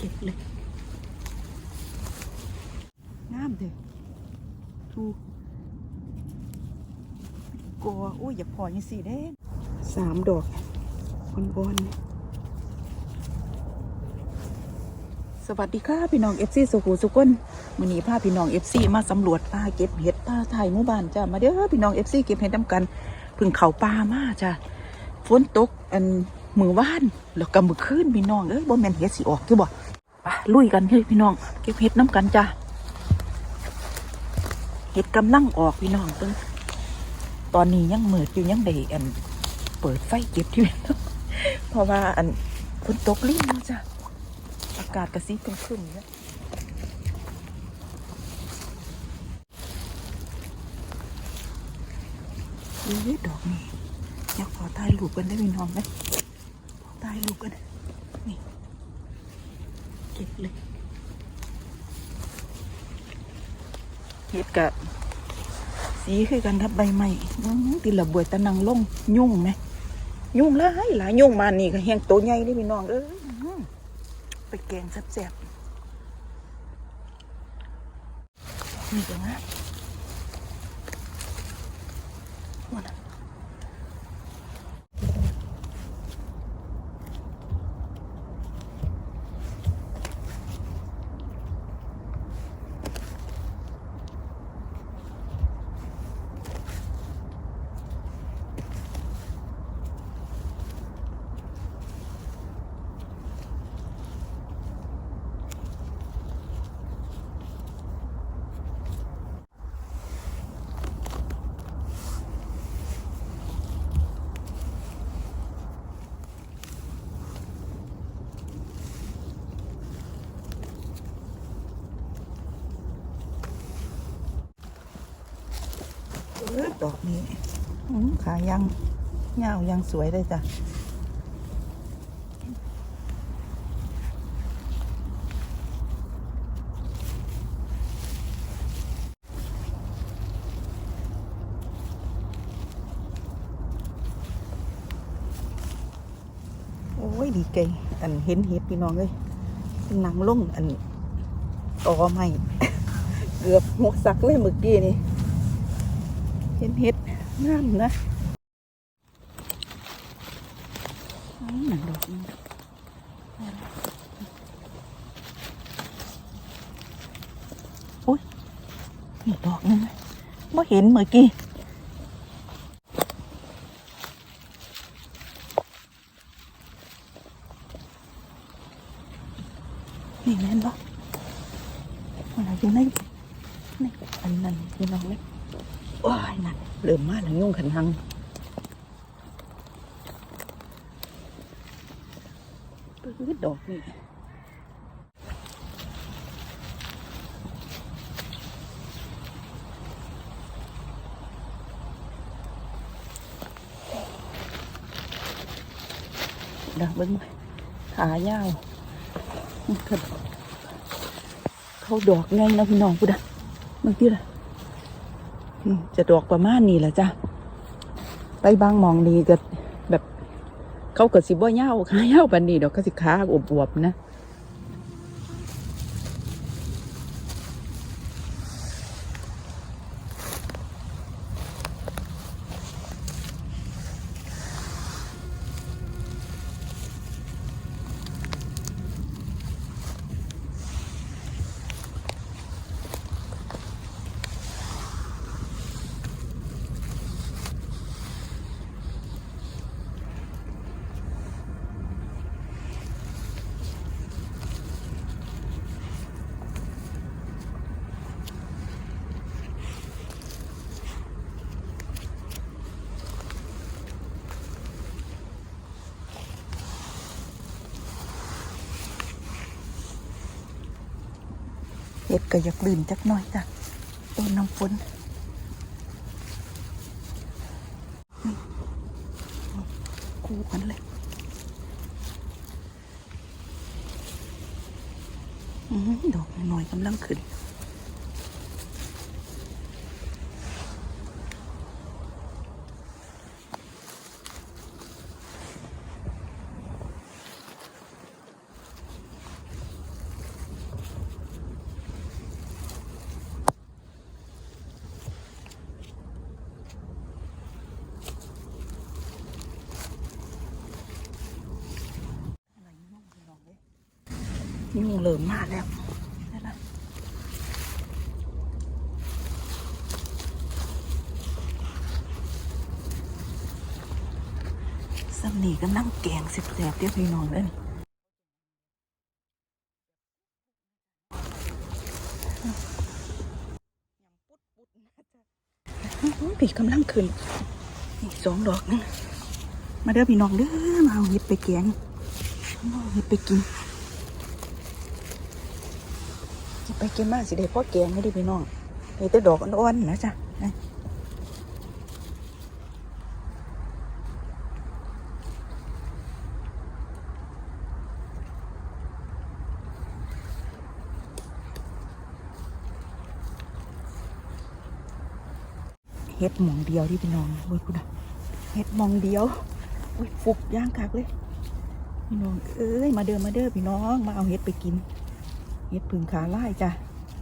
เก็บเลยงามเถอะทูกลัวโอ้ยอย่าพอยังสี่เด้สามดอกอ่อนๆสวัสดีค่ะพี่น้องเอฟซีสุขุสุกนมือนี้พาพี่น้องเอฟซีมาสำรวจป่าเก็บเห็ดป่าไทยหมู่บ้านจ้ามาเด้อพี่น้องเอฟซีเก็บเห็ดน้ำกันพึ่งเขาป่ามาจ้าฝนตกอัน มือว่านแล้วก็มือคืนพี่น้องเอ้ยบ่แม่นเห็ดสิออกคือบ่ไปลุยกันเฮ้ยพี่น้องเก็บเห็ดน้ำกันจ้าเห็ดกำลังออกพี่น้องเพิ่งตอนนี้ยังมืดอยู่ยังได้อันเปิดไฟเก็บอยู่เพราะว่าอันฝนตกลิ่นมาจ้ะอากาศกระซิบขึ้นๆแล้วเอ้ยดอกนี่อยากขอถ่ายรูปกันได้พี่น้องไหม ถ่ายรูปกัน นี่ เก็บเลย เห็ดกะสีคือกันทับใบไม้ติละบวยตะนังลงยุ่งไหม ยุ่งหลายหลายยุ่งมานี่ก็แห้งโตใหญ่นี่พี่น้องเอ้ยอื้อหือไปแกงแซ่บๆนี่ก็งาม ออดอกนี้ขายังเงายังสวยเลยจ้ะโอ้ยดีเก่งอันเห็นเห็ดพี่น้องเลยนังลงอันตอไม่เกือบหกสักเลยเมื่อกี้นี่ เห็นเห็ดงามนะอืมหนังดอกนึงอุ้ยนี่ดอกนึงไม่เห็นเมื่อกี้นี่แม่นบ่อะไรอยู่ในในอันนั้นพี่น้องเลยว้ายนั่นเริ่มมาแล้วยุ่งขันหังปื้ดดอกนี่ดักเบิ้งขายาวเขาดอกไงนะพี่น้องพูดอะเมื่อกี้ล่ะ จะดอกประมาณนี้แหละจ้ะไปบางมองนี้ก็แบบ เขาเกิดสิบ่เย้าวขาเย้าวปันนี้ดอกก็สิขาอวบๆนะ เห็ดก็อยากลื่นจักหน่อยจ้ะต้นน้ำฝนคู่กันเลยอื้อหือดอกน้อยกำลังขึ้น ยุ่งเริ่มมากแล้วนั่นน่ะสำนีกำลังแกงสิบแสบเดียวพี่น้องเลยพี่กำลังขึ้นอีกสองดอกนึงมาเด้อพี่น้องเด้อมาเอาเห็ดไปแกงเอาเห็ดไปกิน สิ ไปเกินมากสิได้พ่อแกงให้ได้พี่น้องนี่แต่ดอกอ่อนๆนะจ๊ะเฮ็ดมองเดียวที่พี่น้องเว้ยคุณอะเฮ็ดมองเดียวอุ้ยฟุกย่างคักเลย พี่น้อง เอ้ย มาเด้อมาเด้อพี่น้อง มาเอาเฮ็ดไปกิน เฮ็ดผึ่งขาไล่จ้ะ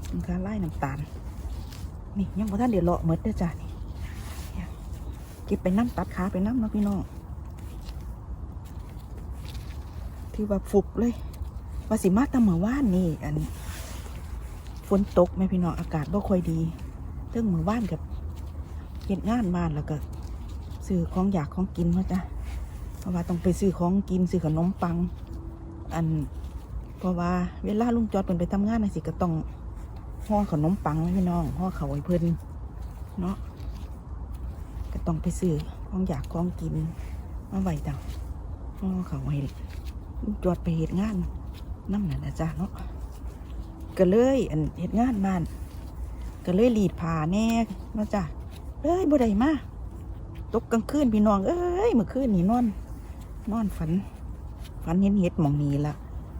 ผึ่งขาไล่น้ำตาล นี่ยังพอท่านเดี๋ยวเลาะหมดเด้อจ้ะนี่เก็บไปน้ำตัดขาไปน้ำเนาะพี่น้องที่ว่าฟุกเลยว่าสิมาตะเมื่อวานนี่อันฝนตกไหมพี่น้องอากาศบ่ค่อยดีเรื่องเมื่อวานกับเฮ็ดงานมานแล้วก็ซื้อของอยากของกินมาจ้ะเพราะว่าต้องไปซื้อของกินซื้อขนมปัง อัน เพราะว่าเวลาลุงจอดเป็นไปทำงานน่ะสิก็ต้องห่อขนมปังไว้พี่น้องห่อเขาวให้เพิ่นเนาะก็ต้องไปซื้อของอยากของกินมาไว้ต่างห่อเขาวให้ลุงจอดไปเหตุงานน้ำนั่นนะจ๊ะเนาะก็เลยอันเหตุงานบ้านก็เลยรีดผ้าแน่เนาะจ้ะเอ้ยบ่ได้มาตกกลางคืนพี่น้องเอ้ยเมื่อคืนนี่นอน นอนฝัน ฝันเห็นเห็ดหมองนี้ละ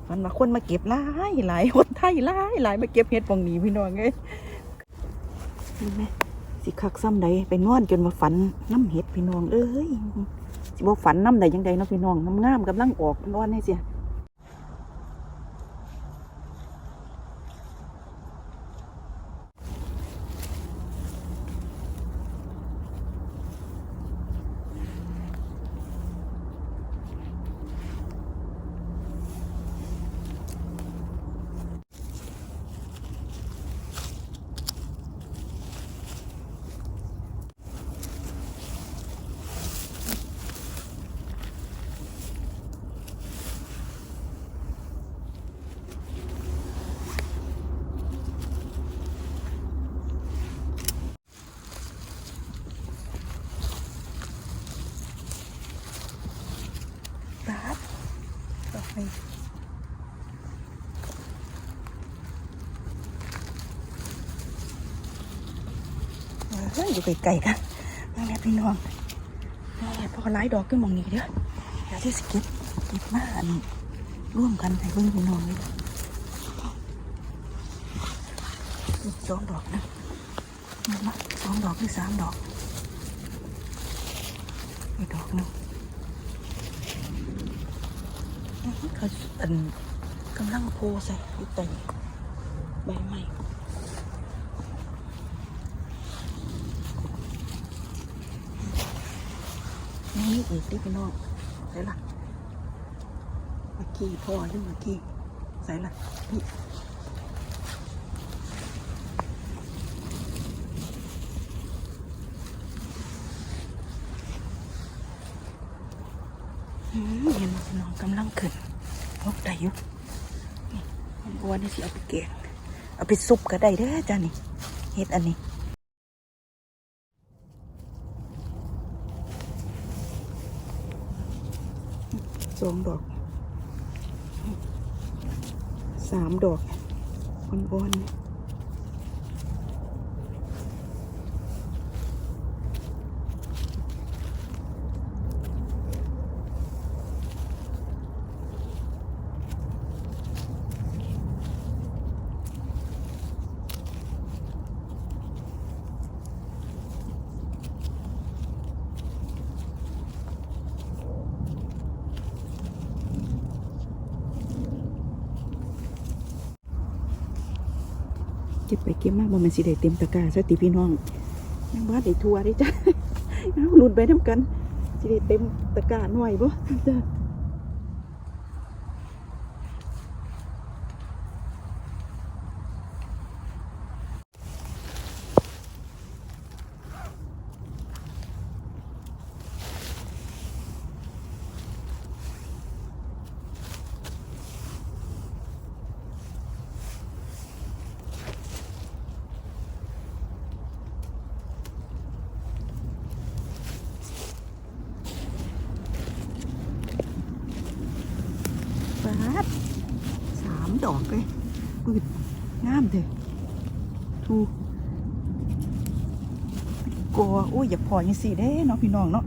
มันมาคนมาเก็บหลายหลายคนไทยหลายหลายมาเก็บเห็ดปองนี้พี่น้องเอ้ยเห็นไหมสิคักซ้ำใดไปนอนจนมาฝันน้ำเห็ดพี่น้องเอ้ยสิบ่ฝันน้ำใดยังใดเนาะพี่น้องน้ำงามกำลังออกนอนให้เสียปาดต่อไปเฮ้ย อยู่ไกลๆกันนั่นแหละพี่น้องนั่พอไล่ดอกขึ้นมองนี้เด้อเดี๋ยวที่สก็ตเก็บมาอันร่วมกันให้เพื่อนพี่น้องเลยอีกสองดอกนะมาสองดอกหรือสามดอกอีกดอกนึงเขาอันกำลังโพใส่อยู่ใต้ใบไม้ นี่อีกดิพี่น้องใส่ละเมื่อกี้พ่อหรือเมื่อกี้ใส่ละนี่เห็นไหมพี่น้องกำลังขึ้นพกได้ยู่นี่มันบัวนี่สิเอาไปแกงเอาไปซุปก็ได้เด้อจ้านี่เฮ็ดอันนี้ สองดอกสามดอกอ่อนๆ เก็บมากบ่มันสิได้เต็มตะกร้าสติพี่น้องยังบ้านได้ทัวได้จ้ะเอาหลุดไปทำกันสิได้เต็มตะกร้าหน่อยบ่จ้ะ ดสามดอกเลยปืดงามเถอทูกออุ้ยอย่าพอยังสี่เด้เนาะพี่น้องเนาะ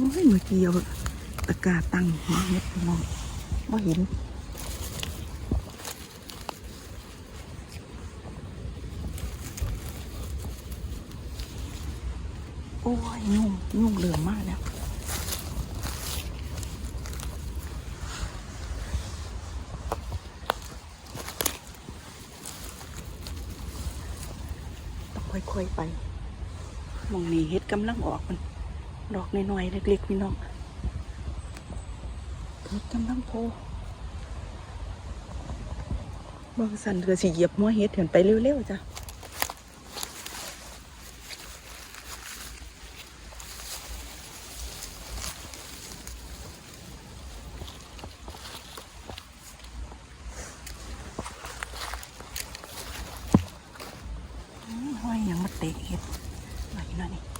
ยเมื่อกี้เอาตะกร้าตั้งหัวเม็ดพี่น้องว่เห็นโอ้ยยุ่งยุ่งเหลือมมากแล้วต้องค่อยๆไปมองนี่เฮ็ดกำลังออกมัน ดอกน้อยๆเล็กๆพี่น้องเฮ็ดกำลังโพบางสันก็สิเหยียบหัวเฮ็ดเห็นไปเร็วๆจ้ะห้อยยังมาเตะเห็ดไหนนั่นนี่อ้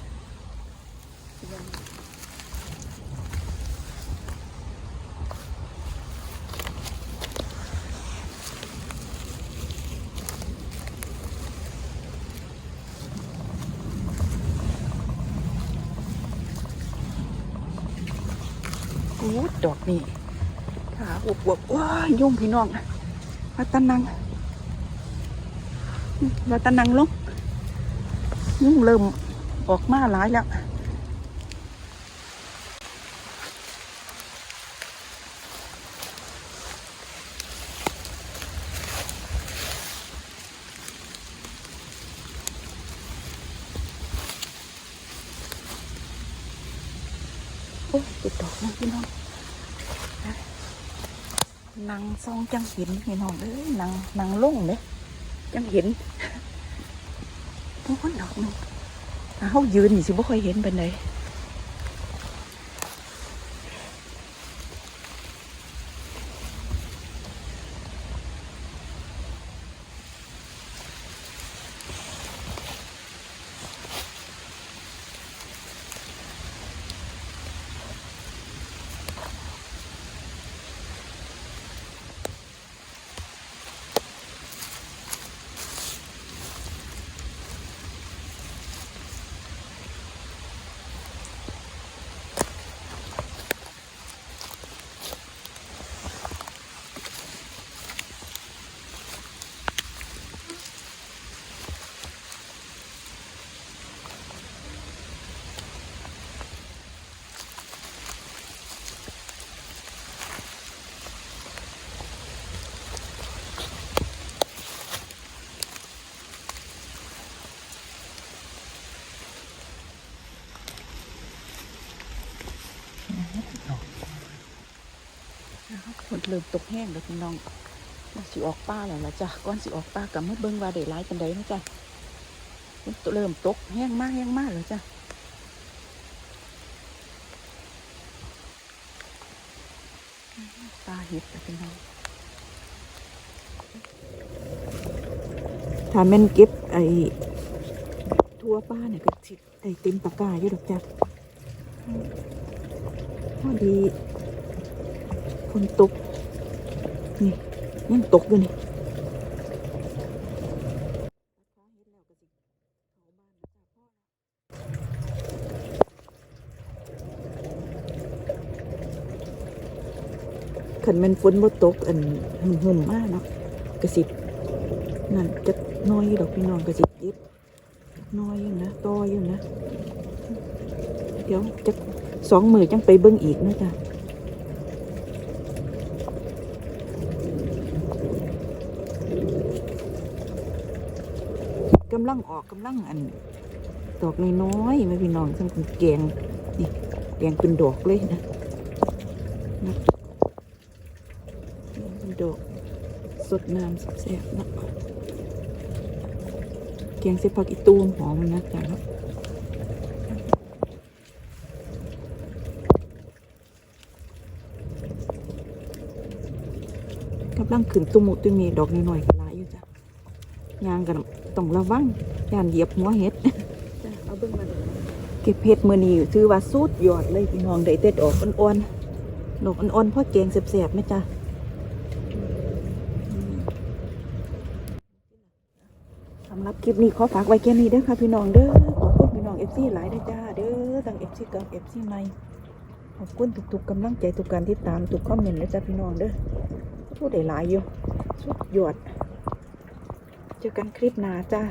ดอกนี่ขาอวบอวบๆว้ายุ่งพี่น้องมาตันังมาตันนังลงยุ่งเริ่มออกมาหลายแล้ว โอ้ยติดดอกนะพี่น้องนาง ซองจังเห็นพี่น้องเอ้ยนางนางลงเลยจังเห็นโอ้ยดอกนึงเขายืนนี่สิบ่ค่อยเห็นเป็นได ฝนเริ่มตกแห้งแล้วพี่น้องสิออกป้าแล้วล่ะจ้ะก่อนสิออกป้ากับเมาเบิ่งว่าได้หลายกันไดนะจ้ะฝนเริ่มตกแห้งมากแห้งมากแล้วจ้ะตาเห็ดแล้วพี่น้องถ้าแม่นเก็บไอ้ทั่วป้าเนี่ยก็สิได้เต็มตะกร้าอยู่ดอกจ้ะพอดี ฝนตก นี่ยังตกอยู่นี่ขันมันฝนบ่ตกอันหุ่มๆมากเนาะกระสิบนั่นจะน้อยดอกพี่น้องกระสิบยิบน้อยอยู่นะต่ออยู่นะ เดี๋ยวจะสองมือจังไปเบิ่งอีกนะจ๊ะ กำลังออกกำลังอันดอกน้อยๆไม่พี่น้องซึ่งเป็นแกงนี่แกงเป็นดอกเลยนะนะเป็นดอกสดน้ำแซ่บๆนะแกงเสผักอีตูนหอมนะจ๊ะเนาะกำลังขึ้นตุมุตุมีดอกน้อยๆกันหลายอยู่จ้ะ ยางกันต้องระวังย่านเหยียบหัวเห็ดจ้ะเอาเบิ่งมาดูเก็บเห็ดมือนี้ถือว่าสุดยอดเลยพี่น้องได้เต็ดออกอ่อนๆดอกอ่อนๆเพราะแกงแสบๆไหมจ้ะสำหรับคลิปนี้ขอฝากไว้แค่นี้เด้อค่ะพี่น้องเด้อขอบคุณพี่น้องเอฟซีหลายเด้อจ้าเด้อทั้งเอฟซีเก่าเอฟซีใหม่ขอบคุณทุกๆกำลังใจทุกการติดตามทุกคอมเมนต์เลยจ้าพี่น้องเด้อพูดได้หลายอยู่สุดยอด เจอกันคลิปหน้าจ้า